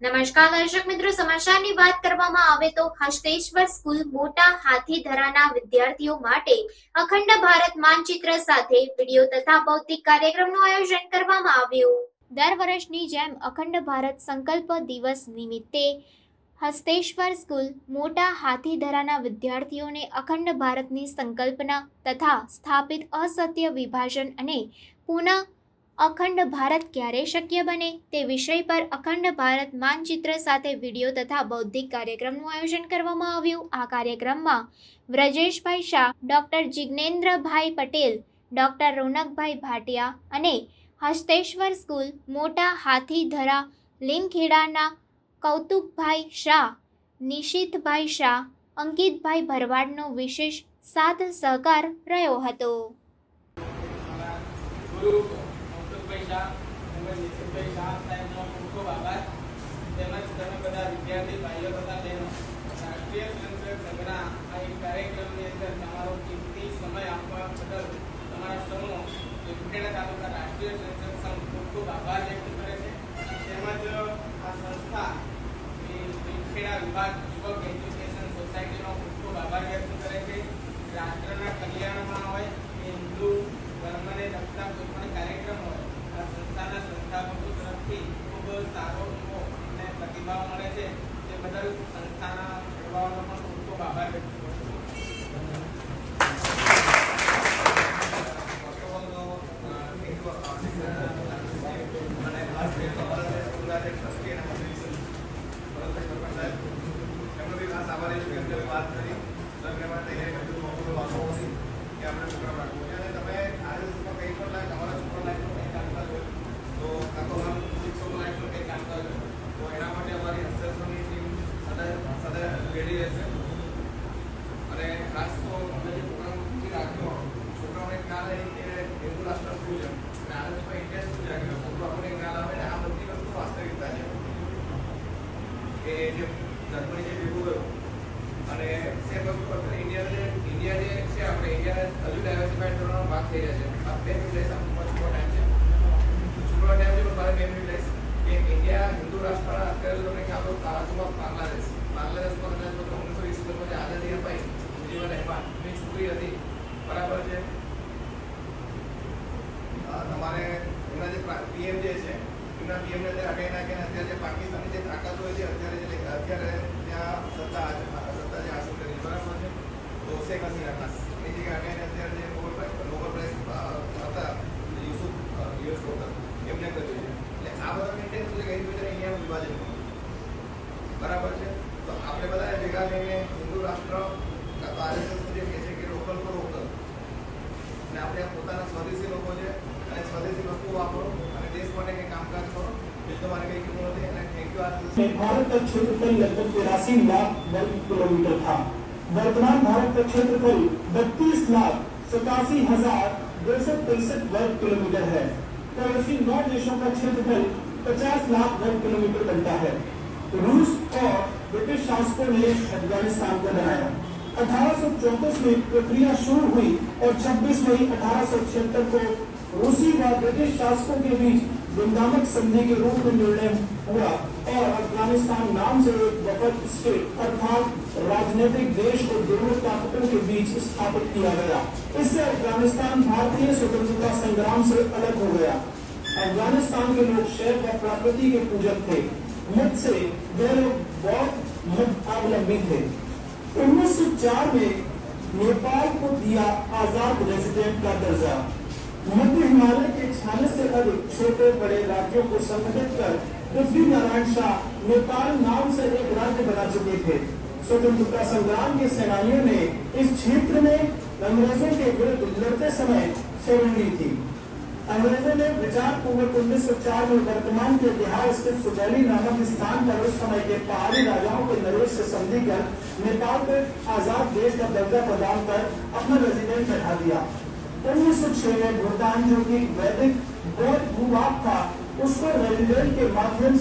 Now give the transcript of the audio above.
નમસ્કાર, દર્શક મિત્રો, સમાચારની વાત કરવામાં આવે તો હસ્તેશ્વર સ્કૂલ મોટા હાથીધરાના વિદ્યાર્થીઓ માટે અખંડ ભારત માનચિત્ર સાથે વીડિયો તથા ભૌતિક કાર્યક્રમનું આયોજન કરવામાં આવ્યું. દર વર્ષની જેમ અખંડ ભારત સંકલ્પ દિવસ નિમિત્તે હસ્તેશ્વર સ્કૂલ મોટા હાથીધરાના વિદ્યાર્થીઓને અખંડ ભારતની સંકલ્પના તથા સ્થાપિત અસત્ય વિભાજન અને પુનઃ અખંડ ભારત ક્યારે શક્ય બને તે વિષય પર અખંડ ભારત માનચિત્ર સાથે વીડિયો તથા બૌદ્ધિક કાર્યક્રમનું આયોજન કરવામાં આવ્યું. આ કાર્યક્રમમાં વ્રજેશભાઈ શાહ, ડૉક્ટર જિજ્ઞેન્દ્રભાઈ પટેલ, ડૉક્ટર રોનકભાઈ ભાટિયા અને હસ્તેશ્વર સ્કૂલ મોટા હાથીધરા લીમખેડાના કૌતુકભાઈ શાહ, નિશિતભાઈ શાહ, અંકિતભાઈ ભરવાડનો વિશેષ સાથ સહકાર રહ્યો હતો. કૌતુકભાઈ તેમજ ખૂબ ખૂબ આભાર. તેમજ તમે બધા વિદ્યાર્થી ભાઈઓ તથા બહેનો, રાષ્ટ્રીય સ્વયંસેવક સંઘના એક કાર્યક્રમની અંદર તમારો કિંમતી સમય આપવા બદલ તમારા સમૂહ લીમખેડા તાલુકા રાષ્ટ્રીય સ્વયંસેવક સંઘ ખૂબ ખૂબ આભાર વ્યક્ત કરે છે. તેમજ આ સંસ્થા લીમખેડા વિભાગ યુવક એજ્યુકેશન સોસાયટીનો ખૂબ ખૂબ આભાર વ્યક્ત કરે છે રાષ્ટ્રના કલ્યાણમાં હોય કે હિન્દુ ધર્મને લગતા કોઈ પણ કાર્યક્રમ હોય આ સંસ્થાના સંસ્થાપકો તરફથી ખૂબ સારો એવો અને મળે છે. તે બદલ સંસ્થાના ખેડવાનો પણ ખૂબ ખૂબ આભાર વ્યક્ત કરું છું. રેડી રહેશે અને ખાસ તો અમે જે પ્રોગ્રામ મૂકી રાખ્યો છોકરાઓને ખ્યાલ આવે કે હિન્દુ રાષ્ટ્ર શું છે અને આનંદમાં ઇન્ડિયા શું છે કે છોકરો આપણને ખ્યાલ આવે ને આ બધી વસ્તુ વાસ્તવિકતા છે કે જે જર્મની જે ભેગું ગયું અને સેમ બધું અત્યારે ઇન્ડિયા જે છે આપણે ઇન્ડિયા હજુ ડાયવર્સિફાઈડ કરવાનો ભાગ થઈ રહ્યા છે. આ બે મિનિટ આપણો છોકરો ટાઈમ છે. છોકરો ટાઈમ છે મારે બે મિનિટ કે ઇન્ડિયા હિન્દુ રાષ્ટ્ર અત્યારે તમને ખ્યાલ હોય તારાજુમાં બાંગ્લાદેશ. બાંગ્લાદેશમાં કદાચ ઓગણીસો વીસ આઝાદી અપાઈ મુજીબુર રહેમાન એની છોકરી હતી. છે એમના પીએમ ને અત્યારે હટાવી નાખીને અત્યારે જે પાકિસ્તાનની જે તાકાત હોય છે અત્યારે જે અત્યારે ત્યાં સત્તા સત્તા જે હાંસલ કરી બરાબર છે તો શેખ હસીના ખાસ એ જગ્યાએ હટાવીને અત્યારે જે નોબેલ પ્રાઇઝ નોબેલ પ્રાઇઝ અ, હતા યુસુફ યુએસ ડોક્ટર એમને કર્યું છે એટલે આ બધા મેન્ટેન છે કે એની વચ્ચે ઇન્ડિયાનું વિભાજન થયું. બરાબર છે તો આપણે બધા ભેગા થઈને હિન્દુ રાષ્ટ્ર કાં તો RSS જે કહે છે કે લોકલ ફોર લોકલ અને આપણે આ પોતાના સ્વદેશી લોકો भारत का क्षेत्रफल लगभग तिरासी लाख वर्ग किलोमीटर था। वर्तमान भारत का क्षेत्रफल बत्तीस लाख सतासी हज़ार दो सौ तिरसठ वर्ग किलोमीटर है। पड़ोसी नौ देशों का क्षेत्रफल पचास लाख वर्ग किलोमीटर बनता है। रूस और ब्रिटिश शासकों ने अफ़गानिस्तान को बनाया। अठारह सौ चौबीस में प्रक्रिया शुरू हुई और 26 मई अठारह सौ छिहत्तर को रूसी व ब्रिटिश शासकों के बीच वृंदावक संधि के रूप में निर्णय हुआ और अफ़गानिस्तान नाम से एक स्टेट अर्थात राजनीतिक देश को दोनों ताकतों के बीच स्थापित किया गया। इससे अफ़गानिस्तान भारतीय स्वतंत्रता संग्राम से अलग हो गया। अफ़गानिस्तान के लोग शैव और प्रकृति के पूजक थे। मत से वे लोग बौद्ध मत अवलंबी थे। 1904 में नेपाल को दिया आज़ाद रेजिडेंट का दर्जा। मध्य हिमालय के छियालीस से अधिक छोटे बड़े राज्यों को संगठित कर पृथ्वी नारायण शाह नेपाल नाम से एक राज्य बना चुके थे। स्वतंत्रता संग्राम के सेनानियों ने इस क्षेत्र में अंग्रेज़ों के विरुद्ध लड़ते समय शरण ली थी अंग्रेज़ों ने विचार पूर्वक उन्नीस सौ चार में वर्तमान के बिहार स्थित सुजैली नामक स्थान पर उस समय के पहाड़ी राजाओं के नरेश से संधि कर नेपाल को आज़ाद देश का दर्जा प्रदान कर अपना रेजिडेंट बैठा दिया। उन्नीस सौ छह में भूटान जो कि वैदिक बौद्ध भूभाग था, उसको रेलवे के माध्यम